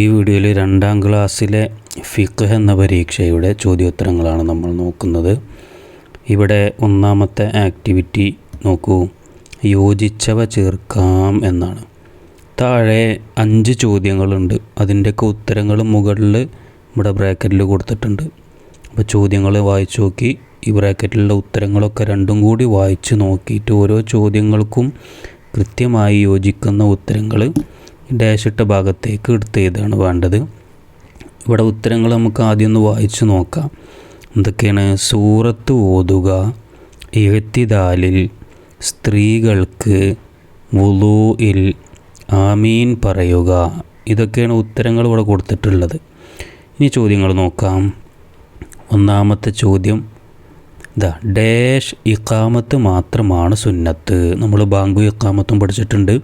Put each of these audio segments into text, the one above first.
ഈ വീഡിയോയിൽ രണ്ടാം ക്ലാസ്സിലെ ഫിഖ് എന്ന പരീക്ഷയുടെ ചോദ്യോത്തരങ്ങളാണ് നമ്മൾ നോക്കുന്നത്. ഇവിടെ ഒന്നാമത്തെ ആക്ടിവിറ്റി നോക്കൂ. യോജിച്ചവ ചേർക്കാം എന്നാണ്. താഴെ അഞ്ച് ചോദ്യങ്ങളുണ്ട്. അതിന്റെയൊക്കെ ഉത്തരങ്ങൾ മുകളിൽ ഇവിടെ ബ്രാക്കറ്റിൽ കൊടുത്തിട്ടുണ്ട്. അപ്പോൾ ചോദ്യങ്ങൾ വായിച്ചു നോക്കി. ഈ ബ്രാക്കറ്റിലുള്ള ഉത്തരങ്ങളൊക്കെ രണ്ടും കൂടി വായിച്ച് നോക്കിയിട്ട് ഓരോ ചോദ്യങ്ങൾക്കും കൃത്യമായി യോജിക്കുന്ന ഉത്തരങ്ങൾ ഡാഷ് ഇട്ട ഭാഗത്തേക്ക് എടുത്ത് എഴുതാണ് വേണ്ടത്. ഇവിടെ ഉത്തരങ്ങൾ നമുക്ക് ആദ്യം ഒന്ന് വായിച്ചു നോക്കാം. എന്തൊക്കെയാണ്? സൂറത്ത് ഓതുക എഴുത്തിദാലിൽ സ്ത്രീകൾക്ക് വുലൂയിൽ ആമീൻ പറയുക. ഇതൊക്കെയാണ് ഉത്തരങ്ങൾ ഇവിടെ കൊടുത്തിട്ടുള്ളത്. ഇനി ചോദ്യങ്ങൾ നോക്കാം. ഒന്നാമത്തെ ചോദ്യം ഇതാ ഡേഷ് ഇക്കാമത്ത് മാത്രമാണ് സുന്നത്ത്. നമ്മൾ ബാങ്കും ഇക്കാമത്തും പഠിച്ചിട്ടുണ്ട്.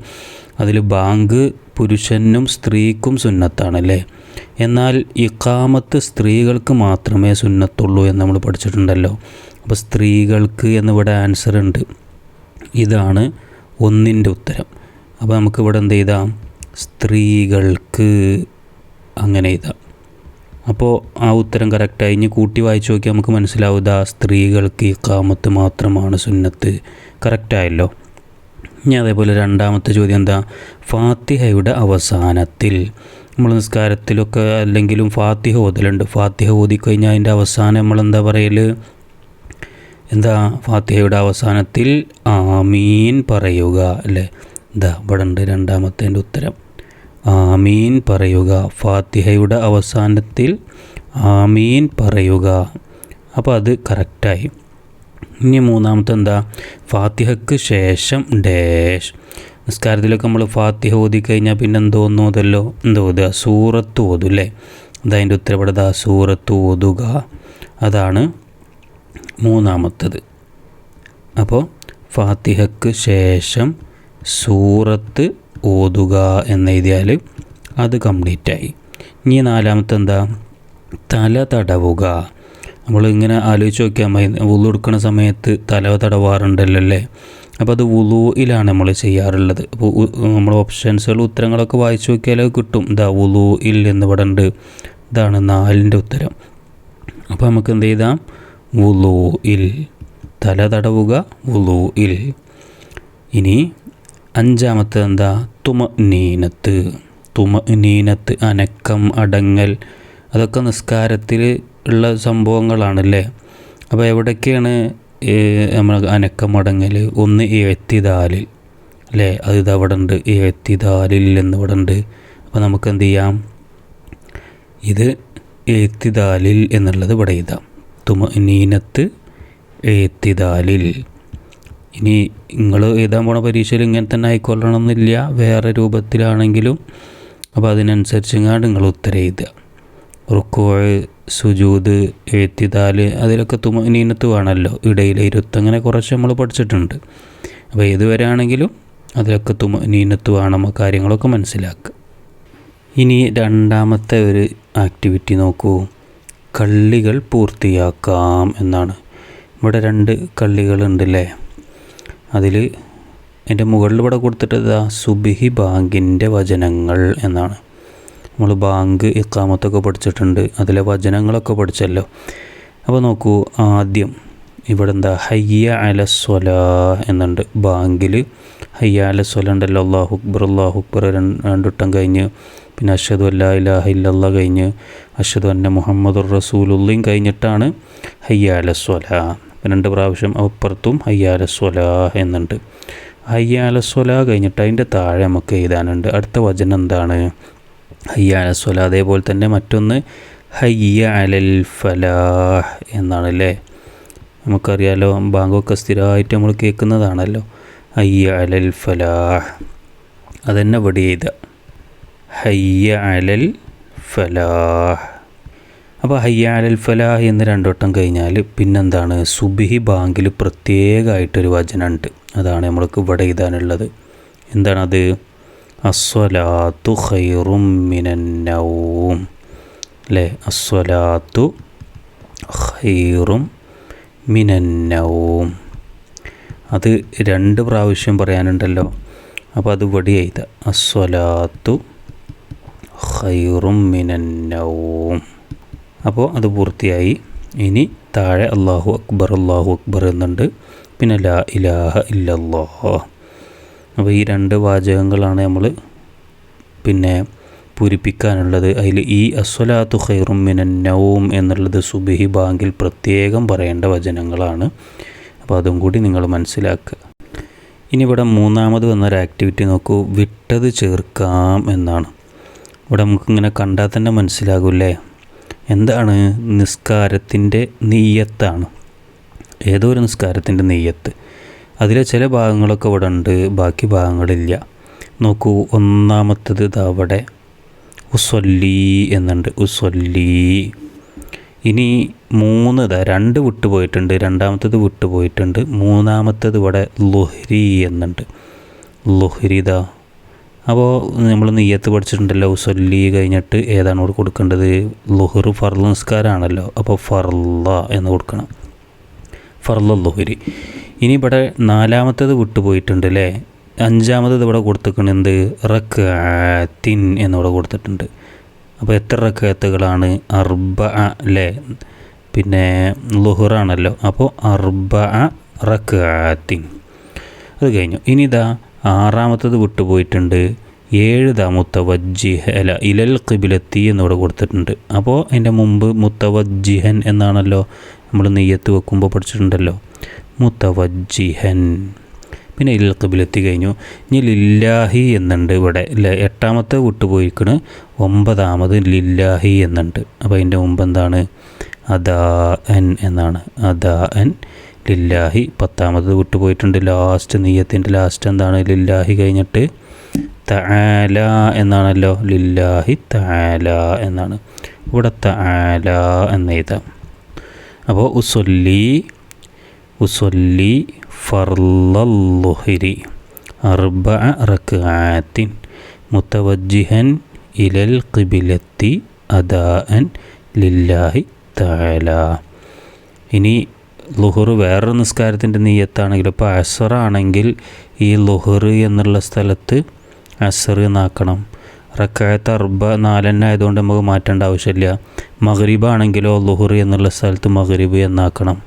അതിൽ ബാങ്ക് പുരുഷനും സ്ത്രീക്കും സുന്നത്താണല്ലേ? എന്നാൽ ഇക്കാമത്ത് സ്ത്രീകൾക്ക് മാത്രമേ സുന്നത്തുള്ളൂ എന്ന് നമ്മൾ പഠിച്ചിട്ടുണ്ടല്ലോ. അപ്പോൾ സ്ത്രീകൾക്ക് എന്നിവിടെ ആൻസർ ഉണ്ട്. ഇതാണ് ഒന്നിന്റെ ഉത്തരം. അപ്പോൾ നമുക്കിവിടെ എന്ത് ചെയ്താം സ്ത്രീകൾക്ക്. അങ്ങനെ എഴുതാം. അപ്പോൾ ആ ഉത്തരം കറക്റ്റായി ഇനി കൂട്ടി വായിച്ചു നോക്കിയാൽ നമുക്ക് മനസ്സിലാവും ഇതാ സ്ത്രീകൾക്ക് ഈ കാമത്ത് മാത്രമാണ് സുന്നത്ത്. കറക്റ്റായല്ലോ ഇനി അതേപോലെ രണ്ടാമത്തെ ചോദ്യം എന്താ? ഫാത്തിഹയുടെ അവസാനത്തിൽ. നമ്മൾ നിസ്കാരത്തിലൊക്കെ അല്ലെങ്കിലും ഫാത്തിഹ ഓതലുണ്ട്. ഫാത്തിഹ ഓതിക്കഴിഞ്ഞാൽ അതിന്റെ അവസാനം നമ്മൾ എന്താ പറയൽ എന്താ? ഫാത്തിഹയുടെ അവസാനത്തിൽ ആമീൻ പറയുക അല്ലേ? ഇതാ ഇവിടെ ഉണ്ട് രണ്ടാമത്തെ ഉത്തരം. ആമീൻ പറയുക. ഫാത്തിഹയുടെ അവസാനത്തിൽ ആമീൻ പറയുക. അപ്പോൾ അത് കറക്റ്റായി. ഇനി മൂന്നാമത്തെ എന്താ? ഫാത്തിഹയ്ക്ക് ശേഷം ഡാഷ്. നിസ്കാരത്തിലൊക്കെ നമ്മൾ ഫാത്തിഹ ഓതി കഴിഞ്ഞാൽ പിന്നെ എന്തോ ഒന്നോതല്ലോ എന്തോ ഓതുക? സൂറത്ത് ഓതും അല്ലേ? അതതിന്റെ ഉത്തരപ്പെടുക സൂറത്ത് ഓതുക. അതാണ് മൂന്നാമത്തത്. അപ്പോൾ ഫാത്തിഹയ്ക്ക് ശേഷം സൂറത്ത് ഓതുക എന്നെഴുതിയാൽ അത് കംപ്ലീറ്റ് ആയി ഇനി നാലാമത്തെ എന്താ തല തടവുക. നമ്മൾ ഇങ്ങനെ ആലോചിച്ച് നോക്കിയാൽ മതി. വുളു എടുക്കുന്ന സമയത്ത് തല തടവാറുണ്ടല്ലോ അല്ലേ അപ്പോൾ അത് വുളുയിലാണ് നമ്മൾ ചെയ്യാറുള്ളത്. അപ്പോൾ നമ്മൾ ഓപ്ഷൻസുകൾ ഉത്തരങ്ങളൊക്കെ വായിച്ചു നോക്കിയാലേ കിട്ടും. ഇതാ വുളുയിൽ എന്ന് ഇവിടെ ഉണ്ട്. ഇതാണ് നാലിന്റെ ഉത്തരം. അപ്പോൾ നമുക്ക് എന്ത് ചെയ്താം ഇൽ തല തടവുക ഇൽ ഇനി അഞ്ചാമത്തെ എന്താ? തുമ നീനത്ത് തുമ നീനത്ത് അനക്കം അടങ്ങൽ. അതൊക്കെ നിസ്കാരത്തിൽ ഉള്ള സംഭവങ്ങളാണല്ലേ? അപ്പോൾ എവിടൊക്കെയാണ് നമ്മൾ അനക്കം അടങ്ങൽ? ഒന്ന് എഴുത്തിതാലിൽ അല്ലേ? അത് ഇത് അവിടെ ഉണ്ട്. എഴുത്തിതാലിൽ എന്ന് ഇവിടെ ഉണ്ട്. അപ്പോൾ നമുക്ക് എന്ത് ചെയ്യാം? ഇത് എഴുത്തിതാലിൽ എന്നുള്ളത് ഇവിടെ എഴുതാം. തുമ നീനത്ത് എഴുത്തിദാലിൽ ഇനി നിങ്ങൾ എഴുതാൻ പോണ പരീക്ഷയിൽ ഇങ്ങനെ തന്നെ ആയിക്കൊള്ളണമെന്നില്ല വേറെ രൂപത്തിലാണെങ്കിലും. അപ്പോൾ അതിനനുസരിച്ചെങ്ങാണ്ട് നിങ്ങൾ ഉത്തരം എഴുതുക. റുക്കോഴ് സുജൂത് എഴുത്തിതാൽ അതിലൊക്കെ തുമനീനത്ത് വേണമല്ലോ ഇടയിലെ ഇരുത്ത് അങ്ങനെ കുറച്ച് നമ്മൾ പഠിച്ചിട്ടുണ്ട്. അപ്പോൾ ഏതുവരെ ആണെങ്കിലും അതിലൊക്കെ തുമനീനത്ത് വേണം കാര്യങ്ങളൊക്കെ മനസ്സിലാക്കുക. ഇനി രണ്ടാമത്തെ ഒരു ആക്ടിവിറ്റി നോക്കൂ. കള്ളികൾ പൂർത്തിയാക്കാം എന്നാണ്. ഇവിടെ രണ്ട് കള്ളികളുണ്ടല്ലേ? അതിൽ എന്റെ മുകളിൽ ഇവിടെ കൊടുത്തിട്ട് ഇതാ സുബിഹി ബാങ്കിന്റെ വചനങ്ങൾ എന്നാണ്. നമ്മൾ ബാങ്ക് ഇക്കാമത്തൊക്കെ പഠിച്ചിട്ടുണ്ട്. അതിലെ വചനങ്ങളൊക്കെ പഠിച്ചല്ലോ. അപ്പോൾ നോക്കൂ ആദ്യം ഇവിടെ എന്താ? ഹയ്യ അലസ്വല എന്നുണ്ട്. ബാങ്കിൽ ഹയ്യ അലസ്വല ഉണ്ടല്ലോ. അള്ളാഹു അക്ബർ അള്ളാഹു അക്ബർ രണ്ടിട്ടം കഴിഞ്ഞ് പിന്നെ അഷദു അല്ലാ ഇലാഹ ഇല്ലല്ല കഴിഞ്ഞ് അഷദു അന്ന മുഹമ്മദുർ റസൂലുള്ളയും കഴിഞ്ഞിട്ടാണ് ഹയ്യ അലസ്വല രണ്ട് പ്രാവശ്യം അപ്പുറത്തും അയ്യാല അലസ്വല എന്നുണ്ട്. അയ്യാല അലസ്വല കഴിഞ്ഞിട്ട് അതിന്റെ താഴെ നമുക്ക് എഴുതാനുണ്ട്. അടുത്ത വചനം എന്താണ്? അയ്യാല സ്വല അതേപോലെ തന്നെ മറ്റൊന്ന് ഹയ്യ അലൽ ഫലാഹ് എന്നാണല്ലേ? നമുക്കറിയാലോ ബാങ്കൊക്കെ സ്ഥിരമായിട്ട് നമ്മൾ കേൾക്കുന്നതാണല്ലോ. ഹയ്യ അലൽ ഫലാഹ് അതന്നെ ഇവിടെ എഴുതുക. ഹയ്യ അലൽ ഫലാഹ് അപ്പോൾ ഹയ്യ അലൽ എന്ന് രണ്ടോട്ടം കഴിഞ്ഞാൽ പിന്നെന്താണ്? സുബിഹി ബാങ്കിൽ പ്രത്യേകമായിട്ടൊരു വചനമുണ്ട്. അതാണ് നമ്മൾക്ക് ഇവിടെ എഴുതാനുള്ളത്. എന്താണത്? അസ്വലാത്തു ഖൈറും മിനന്നൗം അല്ലേ? അസ്വലാത്തു ഖൈറും മിനന്നൗം അത് രണ്ട് പ്രാവശ്യം പറയാനുണ്ടല്ലോ. അപ്പോൾ അത് ഇവിടെ എഴുതുക. അസ്വലാത്തു ഖൈറും മിനന്നൗം അപ്പോൾ അത് പൂർത്തിയായി. ഇനി താഴെ അള്ളാഹു അക്ബർ അള്ളാഹു അക്ബർ എന്നുണ്ട്. പിന്നെ ലാ ഇലാഹ ഇല്ലല്ലാഹ്. അപ്പോൾ ഈ രണ്ട് വാചകങ്ങളാണ് നമ്മൾ പിന്നെ പൂരിപ്പിക്കാനുള്ളത്. അതിൽ ഈ അസ്വലാത്തു ഖൈറും മിനന്നവും എന്നുള്ളത് സുബിഹി ബാങ്കിൽ പ്രത്യേകം പറയേണ്ട വചനങ്ങളാണ്. അപ്പോൾ അതും കൂടി നിങ്ങൾ മനസ്സിലാക്കുക. ഇനി ഇവിടെ മൂന്നാമത് വന്നൊരു ആക്ടിവിറ്റി നോക്കൂ. വിട്ടത് ചേർക്കാം എന്നാണ്. ഇവിടെ നമുക്കിങ്ങനെ കണ്ടാൽ തന്നെ മനസ്സിലാകൂല്ലേ എന്താണ് നിസ്കാരത്തിന്റെ നെയ്യത്താണ് ഏതോ ഒരു നിസ്കാരത്തിന്റെ നെയ്യത്ത് അതിലെ ചില ഭാഗങ്ങളൊക്കെ ഇവിടെ ഉണ്ട് ബാക്കി ഭാഗങ്ങളില്ല. നോക്കൂ ഒന്നാമത്തത് അവിടെ ഉസ്വല്ലി എന്നുണ്ട്. ഉസ്വല്ലി. ഇനി മൂന്ന് ഇതാ രണ്ട് വിട്ടുപോയിട്ടുണ്ട് രണ്ടാമത്തത് വിട്ടുപോയിട്ടുണ്ട് മൂന്നാമത്തത് ഇവിടെ ലൊഹരി എന്നുണ്ട്. ലുഹരി ഇതാ അപ്പോൾ നമ്മൾ നെയ്യത്ത് പഠിച്ചിട്ടുണ്ടല്ലോ സൊല്ലി കഴിഞ്ഞിട്ട് ഏതാണ് ഇവിടെ കൊടുക്കേണ്ടത്? ലുഹർ ഫർല നിസ്കാരമാണല്ലോ അപ്പോൾ ഫർല എന്ന് കൊടുക്കണം. ഫർല ലുഹരി. ഇനി ഇവിടെ നാലാമത്തേത് വിട്ടുപോയിട്ടുണ്ട് അല്ലേ അഞ്ചാമത്തത് ഇവിടെ കൊടുത്തിരിക്കുന്നത് റക്കാത്തിൻ എന്നിവിടെ കൊടുത്തിട്ടുണ്ട്. അപ്പോൾ എത്ര റക്കാത്തുകളാണ്? അർബ അല്ലേ? പിന്നെ ലുഹറാണല്ലോ അപ്പോൾ അർബ റക്കാത്തിൻ. അത് കഴിഞ്ഞു. ഇനി ഇതാ ആറാമത്തത് വിട്ടുപോയിട്ടുണ്ട്. ഏഴ് ദാ മുത്തവജ്ജിഹ അല്ല ഇലൽ കിബിലത്തി എന്നിവിടെ കൊടുത്തിട്ടുണ്ട്. അപ്പോൾ അതിന്റെ മുമ്പ് മുത്തവജ്ജിഹൻ എന്നാണല്ലോ നമ്മൾ നെയ്യത്ത് വെക്കുമ്പോൾ പഠിച്ചിട്ടുണ്ടല്ലോ. മുത്തവജ്ജിഹൻ. പിന്നെ ഇലൽ കിബിലെത്തി കഴിഞ്ഞു. ഇനി ലില്ലാഹി എന്നുണ്ട് ഇവിടെ. അല്ലേ എട്ടാമത്തെ വിട്ടുപോയിക്കണ് ഒമ്പതാമത് ലില്ലാഹി എന്നുണ്ട്. അപ്പോൾ അതിന്റെ മുമ്പ് എന്താണ് അദാ എൻ എന്നാണ്. അദാ എൻ ലില്ലാഹി. പത്താമത് വിട്ടുപോയിട്ടുണ്ട്. ലാസ്റ്റ് നെയ്യത്തിന്റെ ലാസ്റ്റ് എന്താണ്? ലില്ലാഹി കഴിഞ്ഞിട്ട് തആല എന്നാണല്ലോ? ലില്ലാഹി തആല എന്നാണ്. ഇവിടെ തആല എന്ന് എഴുതാം. അപ്പോൾ ഉസൊല്ലി ഉസൊല്ലി ഫർലുഹിരി അർബ റക്കാത്തിൻ മുത്തവജിഹൻ ഇലൽ കിബിലത്തി അദാഅൻ ലില്ലാഹി തആല. ഇനി ലുഹർ വേറൊരു നിസ്കാരത്തിന്റെ നീയത്താണെങ്കിൽ ഇപ്പോൾ അസറാണെങ്കിൽ ഈ ലുഹർ എന്നുള്ള സ്ഥലത്ത് അസർ എന്നാക്കണം. റക്കായത്ത് അർബ നാലെണ്ണ ആയതുകൊണ്ട് നമുക്ക് മാറ്റേണ്ട ആവശ്യമില്ല. മഗ്രിബ് ആണെങ്കിലോ ലുഹർ എന്നുള്ള സ്ഥലത്ത് മഗ്രിബ് എന്നാക്കണം.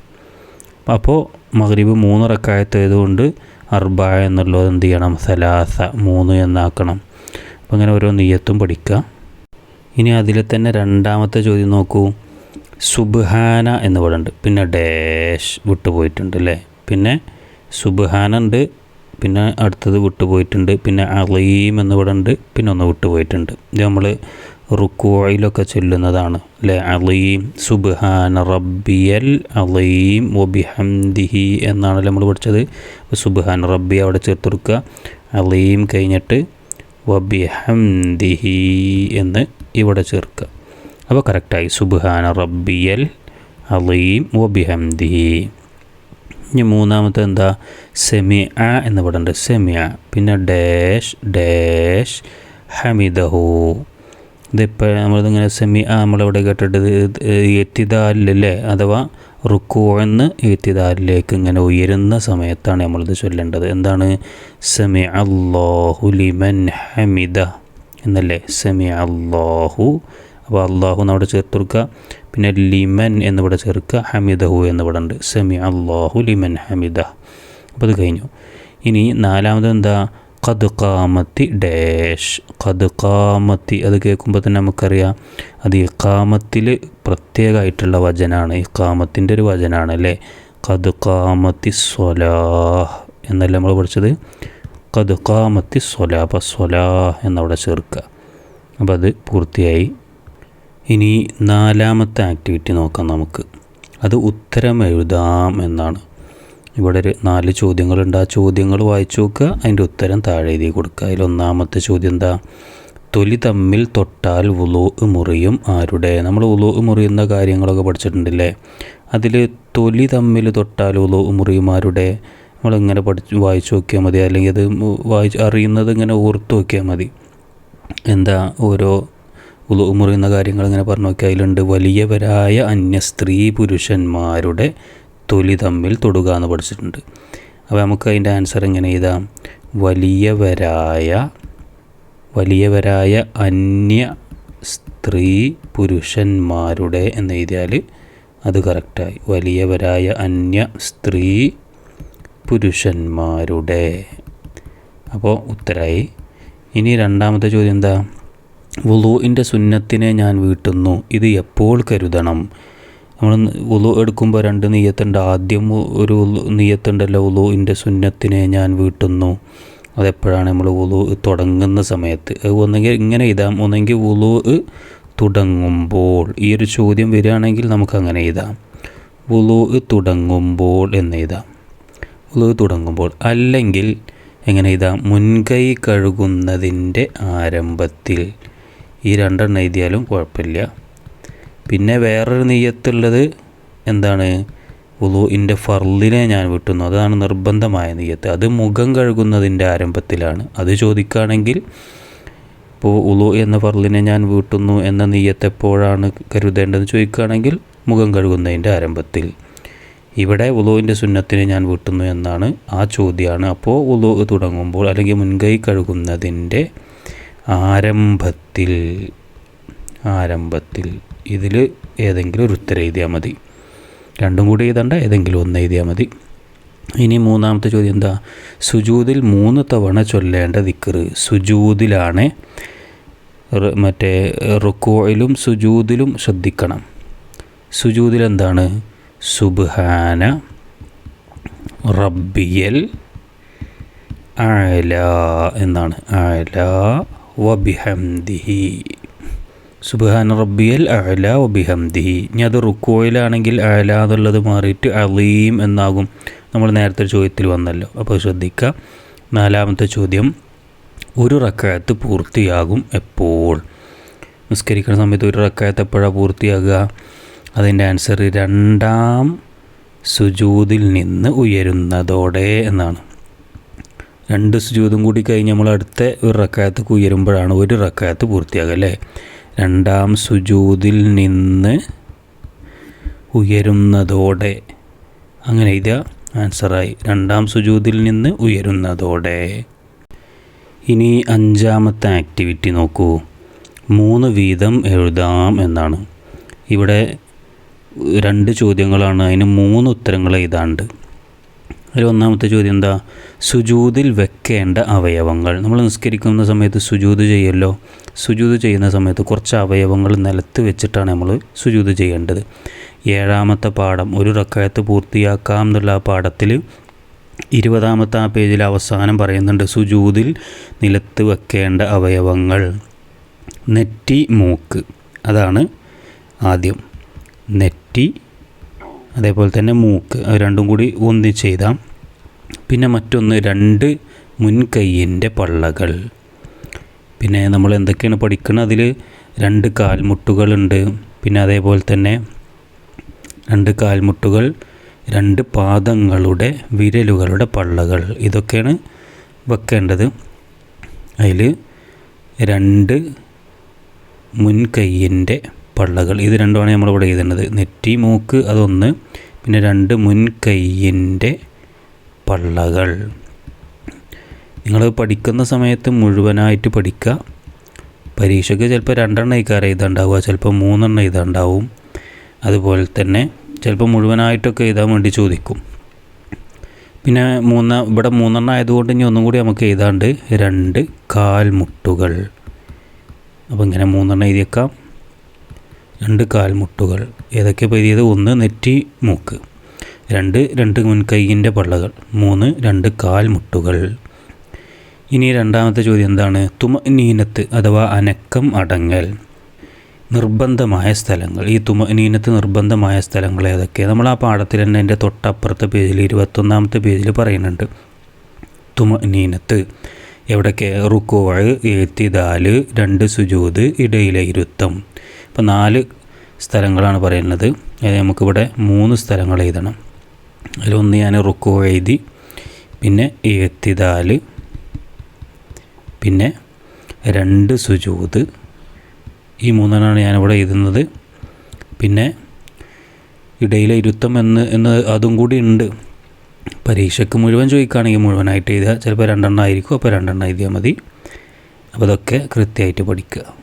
അപ്പോൾ മഗ്രിബ് മൂന്ന് റക്കായത്ത് ആയതുകൊണ്ട് അർബ എന്നുള്ളത് എന്ത് ചെയ്യണം? സലാസ മൂന്ന് എന്നാക്കണം. അപ്പോൾ അങ്ങനെ ഓരോ നീയത്തും പഠിക്കുക ഇനി അതിൽ തന്നെ രണ്ടാമത്തെ ചോദ്യം നോക്കൂ. സുബ്ഹാന എന്ന് പറയുന്നുണ്ട് പിന്നെ ഡേഷ് വിട്ടുപോയിട്ടുണ്ട് അല്ലേ? പിന്നെ സുബ്ഹാന ഉണ്ട് പിന്നെ അടുത്തത് വിട്ടുപോയിട്ടുണ്ട് പിന്നെ അലീം എന്ന് പറയുന്നുണ്ട് പിന്നെ ഒന്ന് വിട്ടുപോയിട്ടുണ്ട്. ഇത് നമ്മൾ റുക്കോയിലൊക്കെ ചൊല്ലുന്നതാണ് അല്ലേ? അലീം സുബ്ഹാന റബ്ബിയൽ അലീം വബിഹംദിഹി എന്നാണല്ലോ നമ്മൾ പഠിച്ചത്. സുബ്ഹാൻ റബ്ബി അവിടെ ചേർത്ത് കൊടുക്കുക അലീം കഴിഞ്ഞിട്ട് വബിഹംദിഹി എന്ന് ഇവിടെ ചേർക്കുക. അപ്പോൾ കറക്റ്റായി. സുബ്ഹാന റബ്ബിയൽ അലീം വബിഹംദി ഇനി മൂന്നാമത്തെ എന്താ? സെമി ആ എന്ന് പറയുന്നുണ്ട് സെമി ആ പിന്നെ ഡാഷ് ഡാഷ് ഹമിദഹു. ഇതിപ്പോൾ നമ്മളിതിങ്ങനെ സെമി ആ നമ്മളിവിടെ കേട്ടിട്ട് എത്തിദാലിലല്ലേ അഥവാ റുക്കോന്ന് എത്തിദാലിലേക്ക് ഇങ്ങനെ ഉയരുന്ന സമയത്താണ് നമ്മളിത് ചൊല്ലേണ്ടത്. എന്താണ്? സെമി അള്ളാഹു ലിമൻ ഹമിദ എന്നല്ലേ? സെമി അള്ളാഹു അപ്പോൾ അള്ളാഹു എന്നവിടെ ചേർത്ത് കൊടുക്കുക. പിന്നെ ലിമൻ എന്നിവിടെ ചേർക്കുക. ഹമിദഹു എന്നിവിടെ ഉണ്ട്. സെമി അള്ളാഹു ലിമൻ ഹമിദ അപ്പോൾ അത് കഴിഞ്ഞു. ഇനി നാലാമത് എന്താ? കത് കാമത്തി ഡാഷ്. കത് കാമത്തി അത് കേൾക്കുമ്പോൾ തന്നെ നമുക്കറിയാം. അത് ഇക്കാമത്തിൽ പ്രത്യേകമായിട്ടുള്ള വചനാണ്. ഇക്കാമത്തിന്റെ ഒരു വചനാണ് അല്ലേ? കത് കാമത്തി സ്വലാഹ് എന്നല്ല നമ്മൾ പഠിച്ചത്? കത് കാമത്തി സ്വലാ അപ്പം സ്വലാഹ് എന്നവിടെ ചേർക്കുക. അപ്പോൾ അത് പൂർത്തിയായി. ഇനി നാലാമത്തെ ആക്ടിവിറ്റി നോക്കാം നമുക്ക്. അത് ഉത്തരം എഴുതാം എന്നാണ്. ഇവിടെ ഒരു നാല് ചോദ്യങ്ങളുണ്ട്. ആ ചോദ്യങ്ങൾ വായിച്ചു നോക്കുക. അതിന്റെ ഉത്തരം താഴെ എഴുതി കൊടുക്കുക. അതിൽ ഒന്നാമത്തെ ചോദ്യം എന്താ? തൊലി തമ്മിൽ തൊട്ടാൽ ഉലോ മുറിയും ആരുടെ? നമ്മൾ ഉലോ മുറിയുന്ന കാര്യങ്ങളൊക്കെ പഠിച്ചിട്ടുണ്ടല്ലേ? അതിൽ തൊലി തമ്മിൽ തൊട്ടാൽ ഉലോ മുറിയും ആരുടെ? നമ്മളിങ്ങനെ പഠിച്ച് വായിച്ചു നോക്കിയാൽ മതി. അല്ലെങ്കിൽ അത് വായിച്ച് അറിയുന്നത് ഇങ്ങനെ ഓർത്ത് നോക്കിയാൽ മതി. എന്താ? ഓരോ ഉലു എന്ന കാര്യങ്ങൾ ഇങ്ങനെ പറഞ്ഞു നോക്കി അതിലുണ്ട്. വലിയവരായ അന്യ സ്ത്രീ പുരുഷന്മാരുടെ തൊലി തമ്മിൽ തൊടുക എന്ന് പഠിച്ചിട്ടുണ്ട്. അപ്പോൾ നമുക്ക് അതിന്റെ ആൻസർ എങ്ങനെ എഴുതാം. വലിയവരായ വലിയവരായ അന്യ സ്ത്രീ പുരുഷന്മാരുടെ എന്ന് എഴുതിയാൽ അത് കറക്റ്റായി വലിയവരായ അന്യ സ്ത്രീ പുരുഷന്മാരുടെ. അപ്പോൾ ഉത്തരായി. ഇനി രണ്ടാമത്തെ ചോദ്യം എന്താ? വുളുവിന്റെ സുന്നത്തിനെ ഞാൻ വീട്ടുന്നു ഇത് എപ്പോൾ കരുതണം? നമ്മൾ ഉളു എടുക്കുമ്പോൾ രണ്ട് നെയ്യത്തുണ്ട് ആദ്യം ഒരു നെയ്യത്തുണ്ടല്ലോ ഉളുവിന്റെ സുന്നത്തിനെ ഞാൻ വീട്ടുന്നു. അതെപ്പോഴാണ് നമ്മൾ ഉളു തുടങ്ങുന്ന സമയത്ത്? ഒന്നെങ്കിൽ ഇങ്ങനെ എഴുതാം. ഒന്നെങ്കിൽ ഉളു തുടങ്ങുമ്പോൾ ഈ ഒരു ചോദ്യം വരികയാണെങ്കിൽ നമുക്ക് അങ്ങനെ എഴുതാം. ഉളു തുടങ്ങുമ്പോൾ എന്ന് എഴുതാം. ഉളു തുടങ്ങുമ്പോൾ അല്ലെങ്കിൽ എങ്ങനെ എഴുതാം? മുൻകൈ കഴുകുന്നതിന്റെ ആരംഭത്തിൽ. ഈ രണ്ടെണ്ണം എഴുതിയാലും കുഴപ്പമില്ല. പിന്നെ വേറൊരു നെയ്യത്തുള്ളത് എന്താണ്? ഉളുവിന്റെ ഫർലിനെ ഞാൻ വിട്ടുന്നു. അതാണ് നിർബന്ധമായ നെയ്യത്ത്. അത് മുഖം കഴുകുന്നതിന്റെ ആരംഭത്തിലാണ്. അത് ചോദിക്കുകയാണെങ്കിൽ ഇപ്പോൾ ഉളു എന്ന ഫർലിനെ ഞാൻ വീട്ടുന്നു എന്ന നെയ്യത്ത് എപ്പോഴാണ് കരുതേണ്ടതെന്ന് ചോദിക്കുകയാണെങ്കിൽ മുഖം കഴുകുന്നതിന്റെ ആരംഭത്തിൽ. ഇവിടെ ഉളുവിന്റെ സുന്നത്തിനെ ഞാൻ വീട്ടുന്നു എന്നാണ് ആ ചോദ്യമാണ്. അപ്പോൾ ഉളു തുടങ്ങുമ്പോൾ അല്ലെങ്കിൽ മുൻകൈ കഴുകുന്നതിന്റെ ആരംഭത്തിൽ ആരംഭത്തിൽ ഇതിൽ ഏതെങ്കിലും ഒരു ഉത്തരം എഴുതിയാൽ മതി. രണ്ടും കൂടി എഴുതണ്ട ഏതെങ്കിലും ഒന്ന് എഴുതിയാൽ മതി. ഇനി മൂന്നാമത്തെ ചോദ്യം എന്താ? സുജൂതിൽ മൂന്ന് തവണ ചൊല്ലേണ്ട ദിക്കറ് സുജൂതിലാണ്. മറ്റേ റുക്കോയിലും സുജൂതിലും ശ്രദ്ധിക്കണം. സുജൂതിൽ എന്താണ്? സുബ്ഹാന റബ്ബിയൽ അല എന്നാണ്. അല വബിഹംദിഹി. സുബാന റബ്ബിയൽ അല വബിഹംദിഹി. ഇനി അത് റുക്കോയിലാണെങ്കിൽ അല എന്നുള്ളത് മാറിയിട്ട് അലീം എന്നാകും. നമ്മൾ നേരത്തെ ചോദ്യത്തിൽ വന്നല്ലോ. അപ്പോൾ ശ്രദ്ധിക്കുക നാലാമത്തെ ചോദ്യം. ഒരു റക്കായത്ത് പൂർത്തിയാകും എപ്പോൾ? നിസ്കരിക്കുന്ന സമയത്ത് ഒരു റക്കായത്ത് എപ്പോഴാണ് പൂർത്തിയാകുക? അതിന്റെ ആൻസർ രണ്ടാം സുജൂതിൽ നിന്ന് ഉയരുന്നതോടെ എന്നാണ്. രണ്ട് സുജൂതും കൂടി കഴിഞ്ഞ് നമ്മൾ അടുത്ത ഒരു റക്കായത്ത് ഉയരുമ്പോഴാണ് ഒരു റക്കായത്ത് പൂർത്തിയാകുക അല്ലേ? രണ്ടാം സുജൂതിൽ നിന്ന് ഉയരുന്നതോടെ അങ്ങനെ ഇതാ ആൻസറായി രണ്ടാം സുജൂതിൽ നിന്ന് ഉയരുന്നതോടെ. ഇനി അഞ്ചാമത്തെ ആക്ടിവിറ്റി നോക്കൂ. മൂന്ന് വീതം എഴുതാം എന്നാണ്. ഇവിടെ രണ്ട് ചോദ്യങ്ങളാണ് അതിന് മൂന്ന് ഉത്തരങ്ങൾ എഴുതാണ്ട് അതിൽ ഒന്നാമത്തെ ചോദ്യം എന്താ? സുജൂതിൽ വെക്കേണ്ട അവയവങ്ങൾ. നമ്മൾ നിസ്കരിക്കുന്ന സമയത്ത് സുജൂത് ചെയ്യല്ലോ? സുജൂത് ചെയ്യുന്ന സമയത്ത് കുറച്ച് അവയവങ്ങൾ നിലത്ത് വെച്ചിട്ടാണ് നമ്മൾ സുജൂത് ചെയ്യേണ്ടത്. ഏഴാമത്തെ പാഠം ഒരു റക്കായത്ത് പൂർത്തിയാക്കാം എന്നുള്ള ആ പാഠത്തിൽ ഇരുപതാമത്തെ ആ പേജിൽ അവസാനം പറയുന്നുണ്ട് സുജൂതിൽ നിലത്ത് വെക്കേണ്ട അവയവങ്ങൾ. നെറ്റി മൂക്ക്. അതാണ് ആദ്യം. നെറ്റി അതേപോലെ തന്നെ മൂക്ക് രണ്ടും കൂടി ഒന്നിച്ച് ചെയ്താം. പിന്നെ മറ്റൊന്ന് രണ്ട് മുൻകൈയിന്റെ പള്ളകൾ. പിന്നെ നമ്മൾ എന്തൊക്കെയാണ് പഠിക്കുന്നത് അതിൽ രണ്ട് കാൽമുട്ടുകളുണ്ട്. പിന്നെ അതേപോലെ തന്നെ രണ്ട് കാൽമുട്ടുകൾ രണ്ട് പാദങ്ങളുടെ വിരലുകളുടെ പള്ളകൾ. ഇതൊക്കെയാണ് വെക്കേണ്ടത്. അതിൽ രണ്ട് മുൻകൈയിന്റെ പള്ളകൾ. ഇത് രണ്ടുമാണ് നമ്മളിവിടെ എഴുതേണ്ടത്. നെറ്റി മൂക്ക് അതൊന്ന്. പിന്നെ രണ്ട് മുൻകൈയിന്റെ പള്ളകൾ. നിങ്ങൾ പഠിക്കുന്ന സമയത്ത് മുഴുവനായിട്ട് പഠിക്കുക. പരീക്ഷയ്ക്ക് ചിലപ്പോൾ രണ്ടെണ്ണം എഴുതാറ് എഴുതാണ്ടാവുക. ചിലപ്പോൾ മൂന്നെണ്ണം എഴുതാണ്ടാവും. അതുപോലെ തന്നെ ചിലപ്പോൾ മുഴുവനായിട്ടൊക്കെ എഴുതാൻ വേണ്ടി ചോദിക്കും. പിന്നെ മൂന്ന ഇവിടെ മൂന്നെണ്ണം ആയതുകൊണ്ട് ഇനി ഒന്നും കൂടി നമുക്ക് എഴുതാണ്ട്. രണ്ട് കാൽമുട്ടുകൾ. അപ്പോൾ ഇങ്ങനെ മൂന്നെണ്ണം എഴുതിയേക്കാം. രണ്ട് കാൽമുട്ടുകൾ. ഏതൊക്കെ എഴുതിയത് ഒന്ന് നെറ്റി മൂക്ക് രണ്ട് രണ്ട് മുൻകൈയിന്റെ പള്ളകൾ മൂന്ന് രണ്ട് കാൽമുട്ടുകൾ. ഇനി രണ്ടാമത്തെ ചോദ്യം എന്താണ്? തുമ നീനത്ത് അഥവാ അനക്കം അടങ്ങൽ. നിർബന്ധമായ സ്ഥലങ്ങൾ. ഈ തുമനീനത്ത് നിർബന്ധമായ സ്ഥലങ്ങൾ ഏതൊക്കെ? നമ്മൾ ആ പാഠത്തിൽ തന്നെ എന്റെ തൊട്ടപ്പുറത്തെ പേജിൽ ഇരുപത്തൊന്നാമത്തെ പേജിൽ പറയുന്നുണ്ട്. തുമനീനത്ത്. എവിടെയൊക്കെ റുക്കോഴ് ഏത്തിദാൽ രണ്ട് സുജൂത് ഇടയിലെ ഇരുത്തം. ഇപ്പം നാല് സ്ഥലങ്ങളാണ് പറയുന്നത്. അതായത് നമുക്കിവിടെ മൂന്ന് സ്ഥലങ്ങൾ എഴുതണം. അതിലൊന്ന് ഞാൻ റുക്കോ എഴുതി പിന്നെ ഏത്തിദാൽ പിന്നെ രണ്ട് സുജൂത്. ഈ മൂന്നെണ്ണമാണ് ഞാനിവിടെ എഴുതുന്നത്. പിന്നെ ഇടയിലെ ഇരുത്തം എന്ന് എന്ന് അതും കൂടി ഉണ്ട്. പരീക്ഷയ്ക്ക് മുഴുവൻ ചോദിക്കുകയാണെങ്കിൽ മുഴുവനായിട്ട് എഴുതുക. ചിലപ്പോൾ രണ്ടെണ്ണം ആയിരിക്കും അപ്പോൾ രണ്ടെണ്ണം എഴുതിയാൽ മതി. അപ്പോൾ അതൊക്കെ കൃത്യമായിട്ട് പഠിക്കുക.